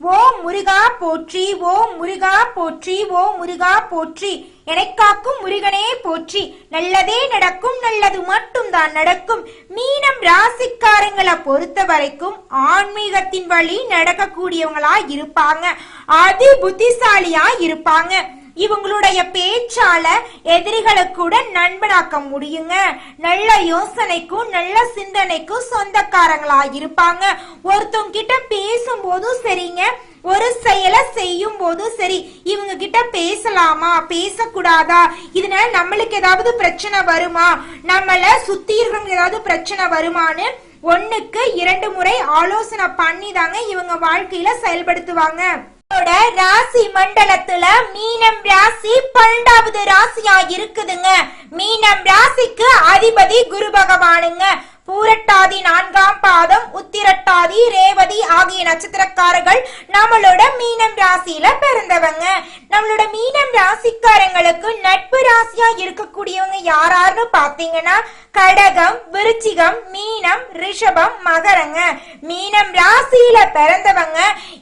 ஓ முருகா போற்றி ஓ முருகா போற்றி ஓ முருகா போற்றி. எனக்காக்கும் முருகனே போற்றி. நல்லதே நடக்கும் நல்லது மட்டும்தான் நடக்கும். மீனம் ராசிக்காரங்களை பொறுத்த வரைக்கும் ஆன்மீகத்தின் வழி நடக்கக்கூடியவங்களா இருப்பாங்க. அதி புத்திசாலியா இருப்பாங்க. இவங்களுடைய பேச்சால எதிரிகளை கூட நண்பனாக்க முடியுங்க. நல்ல யோசனைக்கும் நல்ல சிந்தனைக்கும் சொந்தக்காரங்களா இருப்பாங்க ஒருத்தவங்க கிட்ட பேசும்போதும் சரிங்க. ஒரு செயலை செய்யும் போதும் சரி. இவங்க கிட்ட பேசலாமா? பேசக்கூடாதா? இதனால நம்மளுக்கு ஏதாவது பிரச்சனை வருமா? நம்மள சுத்தி இருக்கிறவங்க ஏதாவது பிரச்சனை வருமான்னு ஒன்னுக்கு இரண்டு முறை ஆலோசனை பண்ணி தாங்க இவங்க வாழ்க்கையில செயல்படுத்துவாங்க. ராசி மண்டலத்துல மீனம் ராசி பன்னெண்டாவது ராசியா இருக்குதுங்க. மீனம் ராசிக்கு அதிபதி குரு பகவானுங்க. பூரட்டாதி நான்காம் பாதம் உத்திரட்டாதி ரேவதி ஆகிய நட்சத்திரக்காரர்கள் நம்மளோட மீனம் ராசியில பிறந்தவங்க. நம்மளோட மீனம் ராசிக்காரங்களுக்கு நட்பு ராசியா இருக்கக்கூடியவங்க யாராருன்னு பாத்தீங்கன்னா கடகம் விருச்சிகம் மீனம் ரிஷபம் மகரங்க. மீனம் ராசியில பிறந்தவங்க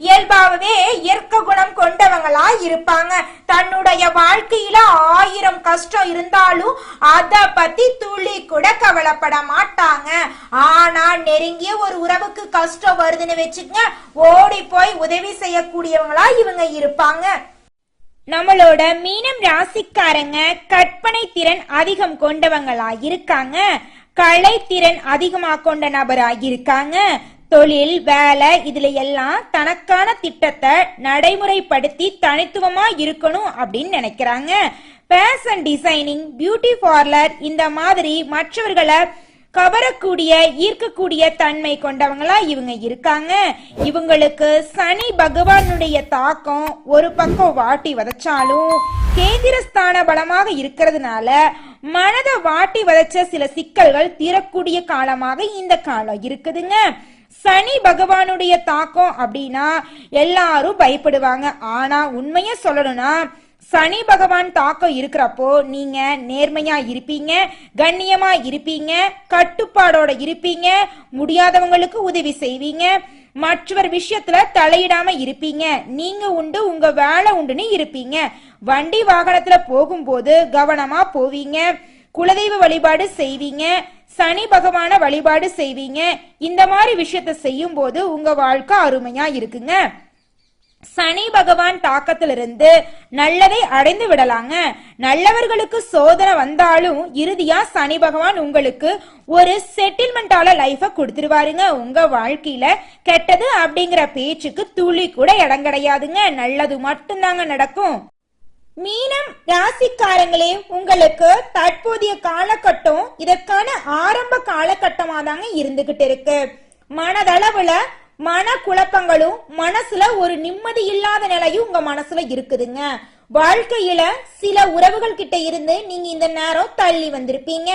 இயல்பாகவே இயற்க குணம் கொண்டவங்களா இருப்பாங்க. தன்னுடைய வாழ்க்கையில ஆயிரம் கஷ்டம் இருந்தாலும் அத பத்தி துளி கூட கவலைப்பட மாட்டாங்க. ஆனா நெருங்கிய ஒரு உறவுக்கு கஷ்டம் வருதுன்னு வச்சுக்கங்க. ஓடி போய் உதவி செய்யக்கூடியவங்களா இவங்க இருப்பாங்க. நம்மளோட மீனம் ராசிக்காரங்க கற்பனை திறன் அதிகம் கொண்டவங்களா இருக்காங்க. கலை திறன் அதிகமா கொண்ட நபரா இருக்காங்க. தொழில் வேலை இதுல எல்லாம் தனக்கான திட்டத்தை நடைமுறைப்படுத்தி தனித்துவமா இருக்கணும் அப்படின்னு நினைக்கிறாங்க. ஃபேஷன் டிசைனிங் பியூட்டி பார்லர் இந்த மாதிரி மற்றவர்களை கவரக்கூடிய ஈர்க்கக்கூடிய தன்மை கொண்டவங்களா இவங்க இருக்காங்க. இவங்களுக்கு சனி பகவானுடைய தாக்கம் ஒரு பக்கம் வாட்டி வதச்சாலும் கேந்திரஸ்தான பலமாக இருக்கிறதுனால மனதை வாட்டி வதச்ச சில சிக்கல்கள் தீரக்கூடிய காலமாக இந்த காலம் இருக்குதுங்க. சனி பகவானுடைய தாக்கம் அப்படின்னா எல்லாரும் பயப்படுவாங்க. ஆனா உண்மைய சொல்லணும்னா சனி பகவான் தாக்கம் இருக்கிறப்போ நீங்க நேர்மையா இருப்பீங்க கண்ணியமா இருப்பீங்க கட்டுப்பாடோட இருப்பீங்க முடியாதவங்களுக்கு உதவி செய்வீங்க மற்றவர் விஷயத்துல தலையிடாம இருப்பீங்க நீங்க உண்டு உங்க வேலை உண்டுன்னு இருப்பீங்க. வண்டி வாகனத்துல போகும்போது கவனமா போவீங்க குலதெய்வ வழிபாடு செய்வீங்க சனி பகவான வழிபாடு செய்வீங்க. இந்த மாதிரி விஷயத்த செய்யும் போது உங்க வாழ்க்கை அருமையா இருக்குங்க. சனி பகவான் தாக்கத்திலிருந்து நல்லதை அடைந்து விடலாங்க. நல்லவர்களுக்கு சோதனை வந்தாலும் இறுதியா சனி பகவான் உங்களுக்கு ஒரு செட்டில்மெண்டால லைஃப கொடுத்துருவாருங்க. உங்க வாழ்க்கையில கெட்டது அப்படிங்கிற பேச்சுக்கு துளி கூட இடம் கிடையாதுங்க. நல்லது மட்டும்தாங்க நடக்கும். மீனம் ராசிக்காரங்களே உங்களுக்கு தற்போதைய காலகட்டம் இதற்கான ஆரம்ப காலகட்டமா தாங்க இருந்துகிட்டு இருக்கு. மனதளவுல மன குழப்பங்களும் மனசுல ஒரு நிம்மதி இல்லாத நிலையும் உங்க மனசுல இருக்குதுங்க. வாழ்க்கையில சில உறவுகள் கிட்ட இருந்து நீங்க இந்த நேரம் தள்ளி வந்திருப்பீங்க.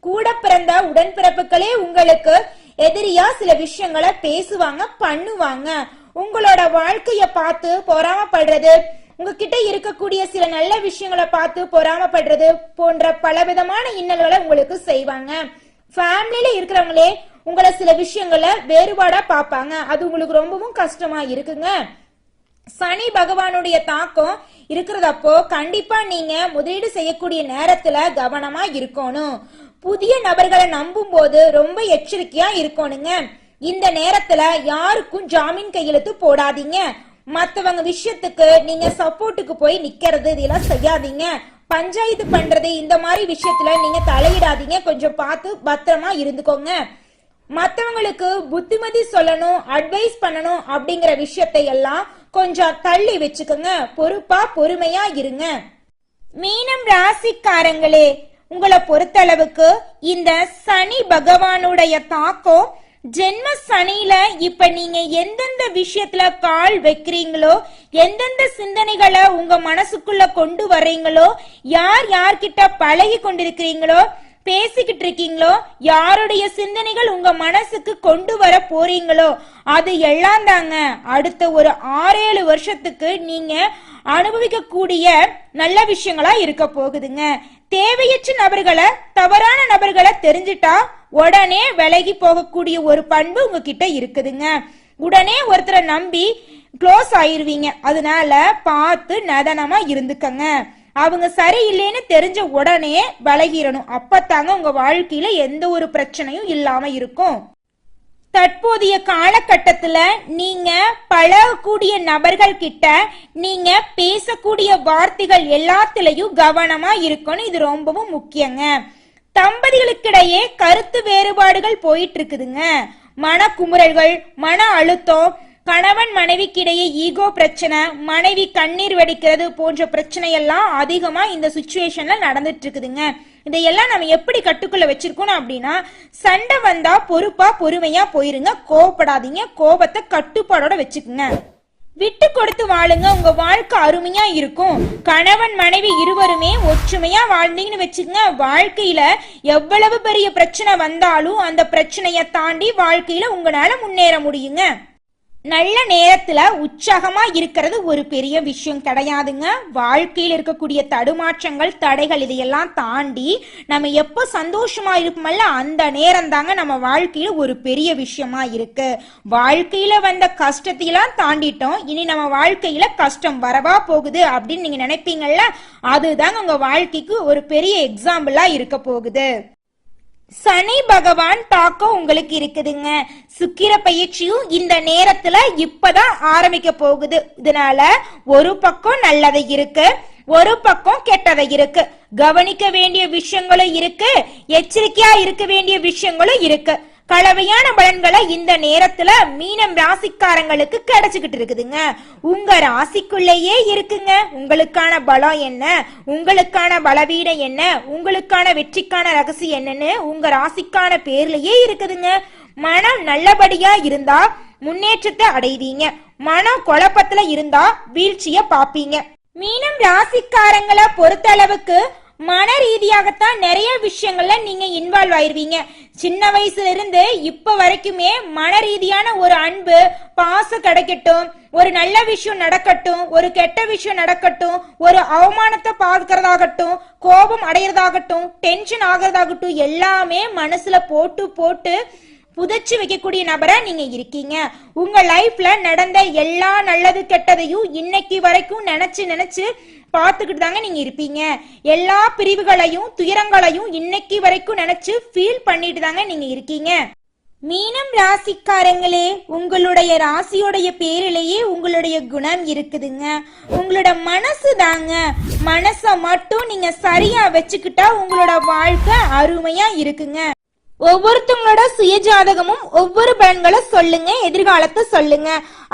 கூட பிறந்த உடன்பிறப்புகளே உங்களுக்கு எதிரியா சில விஷயங்களை பேசுவாங்க பண்ணுவாங்க. உங்களோட வாழ்க்கைய பார்த்து பொறாமப்படுறது உங்ககிட்ட இருக்கக்கூடிய சில நல்ல விஷயங்களை பார்த்து பொறாமப்படுறது போன்ற பலவிதமான இன்னல்களை உங்களுக்கு செய்வாங்க. ஃபேமிலியில இருக்கிறவங்களே உங்களை சில விஷயங்களை வேறுபாடா பார்ப்பாங்க. அது உங்களுக்கு ரொம்பவும் கஷ்டமா இருக்குங்க. சனி பகவானுடைய தாக்கம் இருக்கிறதப்போ கண்டிப்பா நீங்க முதலீடு செய்யக்கூடிய நேரத்துல கவனமா இருக்கணும். புதிய நபர்களை நம்பும் போது ரொம்ப எச்சரிக்கையா இருக்கணுங்க. இந்த நேரத்துல யாருக்கும் ஜாமீன் கையெழுத்து போடாதீங்க. மத்தவங்க விஷயத்துக்கு நீங்க சப்போர்ட்டுக்கு போய் நிக்கிறது இதெல்லாம் செய்யாதீங்க. பஞ்சாயத்து பண்றது இந்த மாதிரி விஷயத்துல நீங்க தலையிடாதீங்க. கொஞ்சம் பார்த்து பத்திரமா இருந்துக்கோங்க. மற்றவங்களுக்கு புத்திமதி சொல்லணும் அட்வைஸ் பண்ணணும் அப்படிங்கிற விஷயத்தை எல்லாம் கொஞ்சம் தள்ளி வச்சுக்கோங்க. பொறுப்பா பொறுமையா இருங்க. மீனம் ராசிக்காரங்களே உங்களை பொறுத்தளவுக்கு இந்த சனி பகவானுடைய தாக்கம் ஜென்ம சனியில இப்ப நீங்க எந்தெந்த விஷயத்துல கால் வைக்கிறீங்களோ எந்தெந்த சிந்தனைகளை உங்க மனசுக்குள்ள கொண்டு வர்றீங்களோ யார் யார்கிட்ட பழகி கொண்டிருக்கிறீங்களோ பேசிக்கிட்டு இருக்கீங்களோ யாருடைய சிந்தனைகள் உங்க மனசுக்கு கொண்டு வர போறீங்களோ? அது எல்லாம் தாங்க அடுத்த ஒரு ஆறேழு வருஷத்துக்கு நீங்க அனுபவிக்கக்கூடிய நல்ல விஷயங்களா இருக்க போகுதுங்க. தேவையற்ற நபர்களை தவறான நபர்களை தெரிஞ்சிட்டா உடனே விலகி போகக்கூடிய ஒரு பண்பு உங்ககிட்ட இருக்குதுங்க. உடனே ஒருத்தரை நம்பி க்ளோஸ் ஆயிருவீங்க. அதனால பார்த்து நதனமா இருந்துக்கங்க. அவங்க சரியில்லைன்னு தெரிஞ்ச உடனே விலகிடணும் அப்பத்தாங்க உங்க வாழ்க்கையில எந்த ஒரு பிரச்சனையும் இல்லாம இருக்கும். தற்போதைய காலகட்டத்துல நீங்க பழகக்கூடிய நபர்கள் கிட்ட நீங்க பேசக்கூடிய வார்த்தைகள் எல்லாத்துலயும் கவனமா இருக்கணும். இது ரொம்பவும் முக்கியங்க. தம்பதிகளுக்கிடையே கருத்து வேறுபாடுகள் போயிட்டு இருக்குதுங்க. மன குமுறல்கள் மன அழுத்தம் கணவன் மனைவிக்கிடையே ஈகோ பிரச்சனை மனைவி கண்ணீர் வெடிக்கிறது போன்ற பிரச்சனை எல்லாம் அதிகமா இந்த சுச்சுவேஷன்ல நடந்துட்டு இருக்குதுங்க இதையெல்லாம் நம்ம எப்படி கட்டுக்குள்ள வச்சிருக்கணும் அப்படின்னா சண்டை வந்தா பொறுப்பா பொறுமையா போயிருங்க. கோவப்படாதீங்க. கோபத்தை கட்டுப்பாடோட வச்சுக்குங்க. விட்டு கொடுத்து வாழுங்க. உங்க வாழ்க்கை அருமையா இருக்கும். கணவன் மனைவி இருவருமே ஒற்றுமையா வாழ்ந்தீங்கன்னு வச்சுக்கோங்க. வாழ்க்கையில எவ்வளவு பெரிய பிரச்சனை வந்தாலும் அந்த பிரச்சனையை தாண்டி வாழ்க்கையில உங்களால முன்னேற முடியுங்க. நல்ல நேரத்துல உற்சாகமா இருக்கிறது ஒரு பெரிய விஷயம் கிடையாதுங்க. வாழ்க்கையில் இருக்கக்கூடிய தடுமாற்றங்கள் தடைகள் இதையெல்லாம் தாண்டி நம்ம எப்போ சந்தோஷமா இருப்போம்ல அந்த நேரம் தாங்க நம்ம வாழ்க்கையில ஒரு பெரிய விஷயமா இருக்கு. வாழ்க்கையில வந்த கஷ்டத்தையெல்லாம் தாண்டிட்டோம். இனி நம்ம வாழ்க்கையில கஷ்டம் வரவா போகுது அப்படின்னு நீங்க நினைப்பீங்கல்ல அதுதாங்க உங்க வாழ்க்கைக்கு ஒரு பெரிய எக்ஸாம்பிளா இருக்க போகுது. சனி பகவான் தாக்கம் உங்களுக்கு இருக்குதுங்க. சுக்கிர பயிற்சியும் இந்த நேரத்துல இப்பதான் ஆரம்பிக்க போகுது. இதனால ஒரு பக்கம் நல்லதை இருக்கு ஒரு பக்கம் கெட்டதை இருக்கு. கவனிக்க வேண்டிய விஷயங்களும் இருக்கு எச்சரிக்கையா இருக்க வேண்டிய விஷயங்களும் இருக்கு. கலவையான பலன்களை இந்த நேரத்துல மீனம் ராசிக்காரங்களுக்கு கிடைச்சுக்கிட்டு இருக்குதுங்க. உங்க ராசிக்குள்ளேயே இருக்குங்க. உங்களுக்கான பலம் என்ன? உங்களுக்கான பலவீனம் என்ன? உங்களுக்கான வெற்றிக்கான ரகசியம் என்னன்னு உங்க ராசிக்கான பேர்லயே இருக்குதுங்க. மனம் நல்லபடியா இருந்தா முன்னேற்றத்தை அடைவீங்க. மனம் குழப்பத்துல இருந்தா வீழ்ச்சிய பாப்பீங்க மீனம் ராசிக்காரங்களை பொறுத்த அளவுக்கு மன ரீதியாகத்தான் நிறைய விஷயங்கள்ல நீங்க இன்வால்வ் ஆயிருவீங்க. சின்ன வயசுல இருந்து இப்ப வரைக்குமே மன ரீதியான ஒரு அன்பு பாசம் கிடைக்கட்டும் ஒரு நல்ல விஷயம் நடக்கட்டும் ஒரு கெட்ட விஷயம் நடக்கட்டும் ஒரு அவமானத்தை பாதுக்கிறதாகட்டும் கோபம் அடையிறதாகட்டும் டென்ஷன் ஆகிறதாகட்டும் எல்லாமே மனசுல போட்டு போட்டு புதைச்சு வைக்கக்கூடிய நபரா நீங்க இருக்கீங்க. உங்க லைஃப்ல நடந்த எல்லா நல்லது கெட்டதையும் இன்னைக்கு வரைக்கும் நினைச்சு நினைச்சு பார்த்துக்கிட்டு தாங்க நீங்க இருப்பீங்க. எல்லா பிரிவுகளையும் துயரங்களையும் இன்னைக்கு வரைக்கும் நினைச்சு ஃபீல் பண்ணிட்டு தாங்க நீங்க இருக்கீங்க. மீனம் ராசிக்காரங்களே உங்களுடைய ராசியோடைய பேரிலேயே உங்களுடைய குணம் இருக்குதுங்க. உங்களோட மனசு தாங்க மனசை மட்டும் நீங்க சரியா வச்சுக்கிட்டா உங்களோட வாழ்க்கை அருமையா இருக்குங்க. ஒவ்வொருத்தவங்களோட சுய ஜாதகமும் ஒவ்வொரு பலன்களை சொல்லுங்க எதிர்காலத்தை சொல்லுங்க.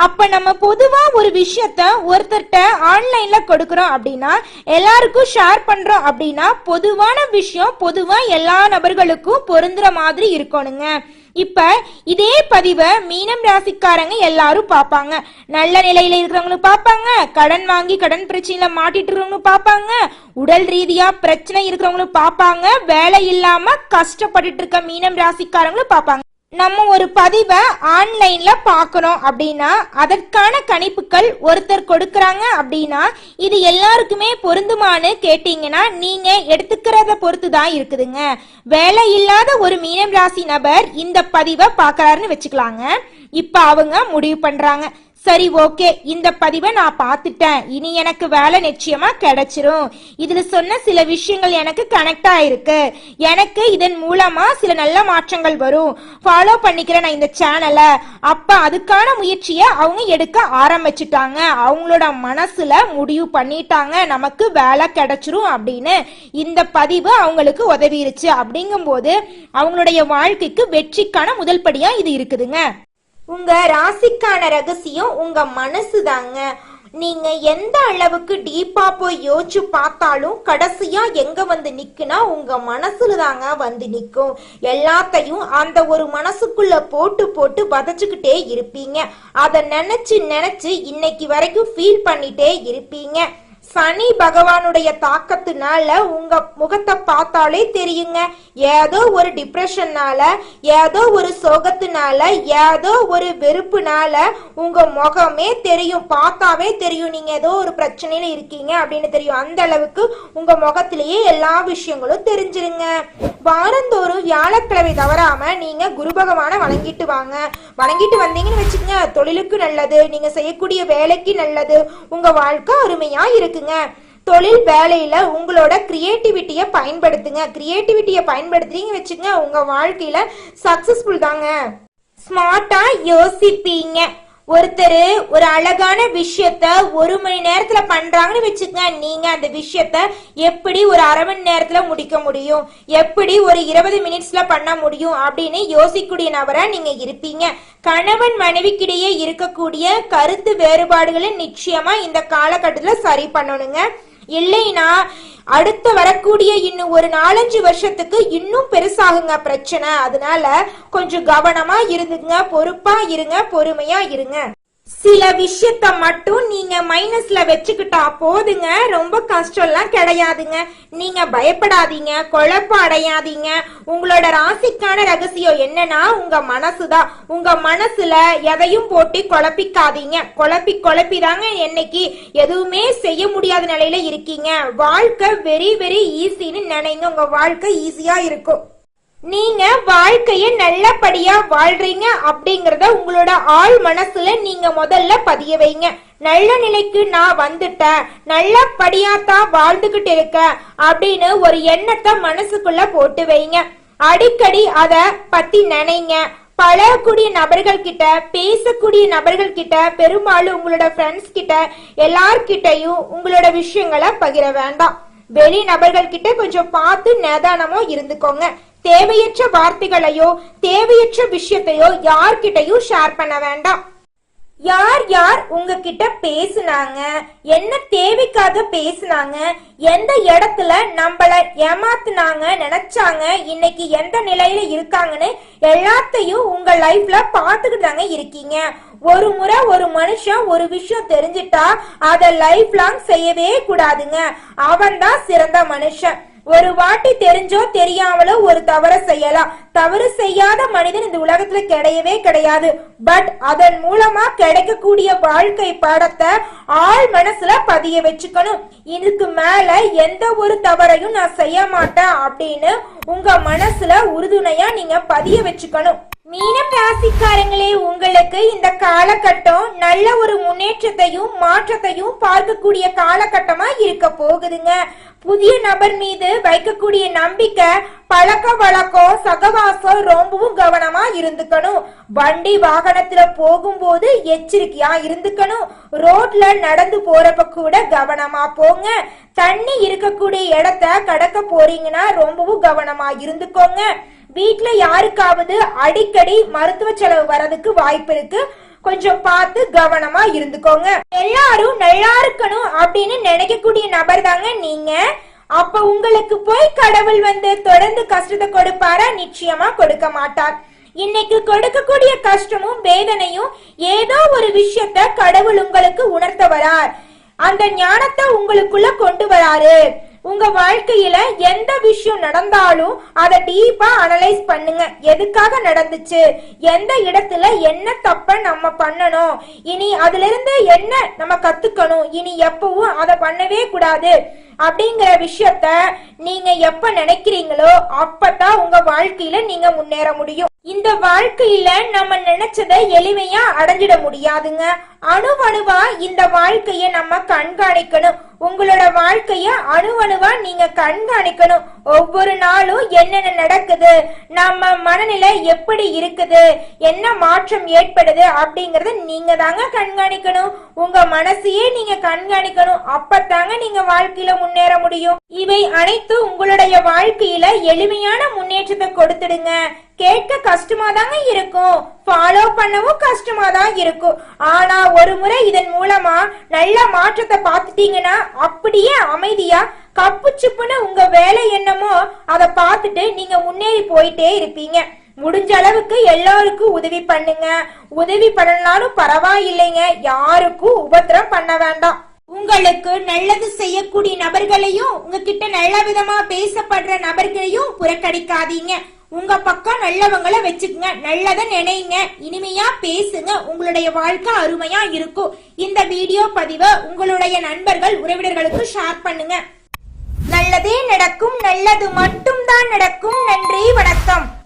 அப்ப நம்ம பொதுவா ஒரு விஷயத்த ஒருத்தர்கிட்ட ஆன்லைன்ல கொடுக்கறோம் அப்படின்னா எல்லாருக்கும் ஷேர் பண்றோம் அப்படின்னா பொதுவான விஷயம் பொதுவா எல்லா நபர்களுக்கும் பொருந்துற மாதிரி இருக்கணுங்க. இப்ப இதே பதிவை மீனம் ராசிக்காரங்க எல்லாரும் பார்ப்பாங்க. நல்ல நிலையில இருக்கிறவங்களும் பார்ப்பாங்க. கடன் வாங்கி கடன் பிரச்சனையில மாட்டிட்டு இருக்கிறவங்களும் பார்ப்பாங்க. உடல் ரீதியா பிரச்சனை இருக்கிறவங்களும் பார்ப்பாங்க. வேலை இல்லாம கஷ்டப்பட்டுட்டு இருக்க மீனம் ராசிக்காரங்களும் பார்ப்பாங்க. நம்ம ஒரு பதிவை ஆன்லைன்ல பார்க்குறோம் அப்படின்னா அதற்கான கணிப்புகள் ஒருத்தர் கொடுக்கறாங்க அப்படின்னா இது எல்லாருக்குமே பொருந்துமான்னு கேட்டீங்கன்னா நீங்க எடுத்துக்கிறத பொறுத்து தான் இருக்குதுங்க. வேலை இல்லாத ஒரு மீனம் ராசி நபர் இந்த பதிவை பார்க்கறாருன்னு வச்சுக்கலாங்க. இப்ப அவங்க முடிவு பண்றாங்க. சரி ஓகே. இந்த பதிவை நான் பார்த்துட்டேன். இனி எனக்கு வேலை நிச்சயமா கிடைச்சிரும். இதுல சொன்ன சில விஷயங்கள் எனக்கு கனெக்ட் ஆயிருக்கு. எனக்கு இதன் மூலமா சில நல்ல மாற்றங்கள் வரும். ஃபாலோ பண்ணிக்கிறேன் நான் இந்த சேனலை அப்ப அதுக்கான முயற்சியை அவங்க எடுக்க ஆரம்பிச்சிட்டாங்க. அவங்களோட மனசுல முடிவு பண்ணிட்டாங்க. நமக்கு வேலை கிடைச்சிரும் அப்படின்னு. இந்த பதிவு அவங்களுக்கு உதவிருச்சு. அப்படிங்கும்போது அவங்களுடைய வாழ்க்கைக்கு வெற்றிக்கான முதல் படியா இது இருக்குதுங்க. உங்க ராசிக்கான ரகசியம் உங்க மனசு தாங்க நீங்க எந்த அளவுக்கு டீப்பா போய் யோசிச்சு பார்த்தாலும் கடைசியா எங்க வந்து நிக்குனா உங்க மனசுல தாங்க வந்து நிக்கும். எல்லாத்தையும் அந்த ஒரு மனசுக்குள்ள போட்டு போட்டு வதச்சுக்கிட்டே இருப்பீங்க. அதை நினைச்சு நினைச்சு இன்னைக்கு வரைக்கும் ஃபீல் பண்ணிட்டே இருப்பீங்க. சனி பகவானுடைய தாக்கத்தினால உங்க முகத்தை பார்த்தாலே தெரியுங்க. ஏதோ ஒரு டிப்ரெஷன்னால ஏதோ ஒரு சோகத்தினால ஏதோ ஒரு வெறுப்புனால உங்க முகமே தெரியும். பார்த்தாவே தெரியும். நீங்க ஏதோ ஒரு பிரச்சனையில இருக்கீங்க அப்படின்னு தெரியும். அந்த அளவுக்கு உங்க முகத்திலேயே எல்லா விஷயங்களும் தெரிஞ்சிருங்க. வாரந்தோறும் வியாழக்கிழமை தவறாம நீங்க குரு பகவானை வணங்கிட்டு வாங்க. வணங்கிட்டு வந்தீங்கன்னு வச்சுக்கோங்க தொழிலுக்கு நல்லது நீங்க செய்யக்கூடிய வேலைக்கு நல்லது உங்க வாழ்க்கை அருமையா இருக்குங்க தொழில் வேலையில உங்களோட கிரியேட்டிவிட்டியை பயன்படுத்துங்க. கிரியேட்டிவிட்டியை பயன்படுத்துறீங்க வச்சுங்க உங்க வாழ்க்கையில சக்சஸ்ஃபுல் தாங்க. ஸ்மார்ட்டா யோசிப்பீங்க. ஒருத்தர் ஒரு அழகான விஷயத்த ஒரு மணி நேரத்துல பண்றாங்கன்னு வச்சுக்கங்க. நீங்க அந்த விஷயத்த எப்படி ஒரு அரை மணி நேரத்துல முடிக்க முடியும்? எப்படி ஒரு இருபது மினிட்ஸ்ல பண்ண முடியும்? அப்படின்னு யோசிக்கக்கூடிய நபரா நீங்க இருப்பீங்க. கணவன் மனைவிக்கிடையே இருக்கக்கூடிய கருத்து வேறுபாடுகளை நிச்சயமா இந்த காலகட்டத்துல சரி பண்ணணுங்க. இல்லைன்னா அடுத்து வரக்கூடிய இன்னும் ஒரு நாலஞ்சு வருஷத்துக்கு இன்னும் பெருசாகுங்க பிரச்சனை. அதனால கொஞ்சம் கவனமா இருந்துங்க பொறுப்பா இருங்க பொறுமையா இருங்க. சில விஷயத்த மட்டும் நீங்க மைனஸ்ல வச்சுக்கிட்டா போதுங்க. ரொம்ப கஷ்டம்லாம் கிடையாதுங்க. நீங்க பயப்படாதீங்க குழப்பம் அடையாதீங்க. உங்களோட ராசிக்கான ரகசியம் என்னன்னா உங்க மனசுதான். உங்க மனசுல எதையும் போட்டு குழப்பிக்காதீங்க. குழப்பி குழப்பி தாங்க என்னைக்கு எதுவுமே செய்ய முடியாத நிலையில இருக்கீங்க. வாழ்க்கை வெரி வெரி ஈஸின்னு நினைங்க. உங்க வாழ்க்கை ஈஸியா இருக்கும். நீங்க வாழ்க்கைய நல்லபடியா வாழ்றீங்க அப்படிங்கறத உங்களோட ஆள் மனசுல நீங்க முதல்ல பதிய வைங்க. நல்ல நிலைக்கு நான் வந்துட்டேன் நல்லபடியா தான் வாழ்ந்துகிட்டு இருக்கேன் அப்படின்னு ஒரு எண்ணத்தை மனசுக்குள்ள போட்டு வைங்க. அடிக்கடி அத பத்தி நினைங்க. பழகக்கூடிய நபர்கள் கிட்ட பேசக்கூடிய நபர்கள் கிட்ட பெரும்பாலும் உங்களோட ஃப்ரெண்ட்ஸ் கிட்ட எல்லார்கிட்டையும் உங்களோட விஷயங்களை பகிர வேண்டாம். வெளி நபர்கள் கிட்ட கொஞ்சம் பார்த்து நிதானமும் இருந்துக்கோங்க. தேவையற்ற வார்த்தைகளையோ தேவையற்ற விஷயத்தையோ யார்கிட்டயும் ஷேர் பண்ண வேண்டாம். யார் யார் உங்ககிட்ட பேசுனாங்க? என்ன தேவைக்காக பேசுனாங்க? எந்த இடத்துல நம்மள ஏமாத்துனாங்க நினைச்சாங்க இன்னைக்கு எந்த நிலையில இருக்காங்கன்னு எல்லாத்தையும் உங்க லைஃப்ல பாத்துக்கிட்டு தாங்க இருக்கீங்க. ஒரு முறை ஒரு மனுஷன் ஒரு விஷயம் தெரிஞ்சிட்டா அதை லைஃப் லாங் செய்யவே கூடாதுங்க. அவன் தான் சிறந்த மனுஷன். ஒரு வாட்டி தெரிஞ்சோ தெரியாமலோ ஒரு தவற செய்யலாம். தவறு செய்யாத மனிதன் இந்த உலகத்துல கிடையவே கிடையாது. பட் அதன் மூலமா கிடைக்கக்கூடிய வாழ்க்கை பாடத்தை ஆள் மனசுல பதிய வச்சுக்கணும். இதுக்கு மேல எந்த ஒரு தவறையும் நான் செய்ய மாட்டேன் அப்படின்னு உங்க மனசுல உறுதுணையா நீங்க பதிய வச்சுக்கணும். மீனம் ராசிக்காரங்களே உங்களுக்கு இந்த காலகட்டம் நல்ல ஒரு முன்னேற்றத்தையும் மாற்றத்தையும் பார்க்கக்கூடிய காலகட்டமா இருக்க போகுதுங்க. புதிய நபர் மீது வைக்கக்கூடிய நம்பிக்கை பழக்க வழக்கம் சகவாசம் ரொம்பவும் கவனமா இருந்துக்கணும். வண்டி வாகனத்துல போகும்போது எச்சரிக்கையா இருந்துக்கணும். ரோட்ல நடந்து போறப்ப கூட கவனமா போங்க. தண்ணி இருக்கக்கூடிய இடத்த கடக்க போறீங்கன்னா ரொம்பவும் கவனமா இருந்துக்கோங்க. வீட்ல யாருக்காவது அடிக்கடி மருத்துவ செலவு வரதுக்கு வாய்ப்பு இருக்கு. கொஞ்சம் பார்த்து கவனமா இருந்துக்கோங்க. எல்லாரும் நல்லா இருக்கணும் அப்படின்னு நினைக்கக்கூடிய நபர் தாங்க நீங்க. அப்ப உங்களுக்கு போய் கடவுள் வந்து தொடர்ந்து கஷ்டத்தை கொடுப்பாரா? நிச்சயமா கொடுக்க மாட்டார். இன்னைக்கு கொடுக்கக்கூடிய கஷ்டமும் வேதனையும் ஏதோ ஒரு விஷயத்த கடவுள் உங்களுக்கு உணர்த்த வரார் அந்த ஞானத்தை உங்களுக்குள்ள கொண்டு வராரு. உங்க வாழ்க்கையில எந்த விஷயம் நடந்தாலும் அதை டீப்பா அனலைஸ் பண்ணுங்க. எதுக்காக நடந்துச்சு? எந்த இடத்துல என்ன தப்ப நம்ம பண்ணணும்? இனி அதுல இருந்து என்ன நம்ம கத்துக்கணும்? இனி எப்பவும் அதை பண்ணவே கூடாது. அப்படிங்கிற விஷயத்த நீங்க எப்ப நினைக்கிறீங்களோ அப்பதான் உங்க வாழ்க்கையில நீங்க முன்னேற முடியும். இந்த வாழ்க்கையில நம்ம நினைச்சதை எளிமையா அடைஞ்சிட முடியாதுங்க. அணுவணுவா இந்த வாழ்க்கைய நம்ம கண்காணிக்கணும். உங்களோட வாழ்க்கைய அணுவணுவா நீங்க கண்காணிக்கணும். ஒவ்வொரு நாளும் என்னென்ன நடக்குது நம்ம மனநிலை எப்படி இருக்குது என்ன மாற்றம் ஏற்படுது அப்படிங்கறத நீங்க தாங்க கண்காணிக்கணும். உங்க மனசையே நீங்க கண்காணிக்கணும். அப்பத்தாங்க நீங்க வாழ்க்கையில முன்னேற முடியும். இவை அனைத்து உங்களுடைய வாழ்க்கையில எளிமையான முன்னேற்றத்தை கொடுத்துடுங்க. கேட்க கஷ்டமா தாங்க இருக்கும். ஃபாலோ பண்ணவும் கஷ்டமா தான் இருக்கும். ஆனா ஒரு முறை இதன் மூலமா நல்ல மாற்றத்தை பார்த்துட்டீங்கன்னா அப்படியே அமைதியா கப்பு உங்க வேலை என்னமோ அதை பார்த்துட்டு நீங்க முன்னேறி போயிட்டே இருப்பீங்க. முடிஞ்ச அளவுக்கு எல்லாருக்கும் உதவி பண்ணுங்க. உதவி பண்ணலனாலும் பரவாயில்லைங்க. யாருக்கும் உபத்திரம் பண்ண வேண்டாம். உங்களுக்கு நல்லது செய்யக்கூடிய நபர்களையும் உங்ககிட்ட நல்ல விதமா பேசப்படுற நபர்களையும் புறக்கணிக்காதீங்க. உங்க பக்கம் நல்லவங்களை வச்சுக்கங்க. நல்லத நினைங்க. இனிமையா பேசுங்க. உங்களுடைய வாழ்க்கை அருமையா இருக்கும். இந்த வீடியோ பதிவை உங்களுடைய நண்பர்கள் உறவினர்களுக்கு ஷேர் பண்ணுங்க. நல்லதே நடக்கும். நல்லது மட்டும்தான் நடக்கும். நன்றி வணக்கம்.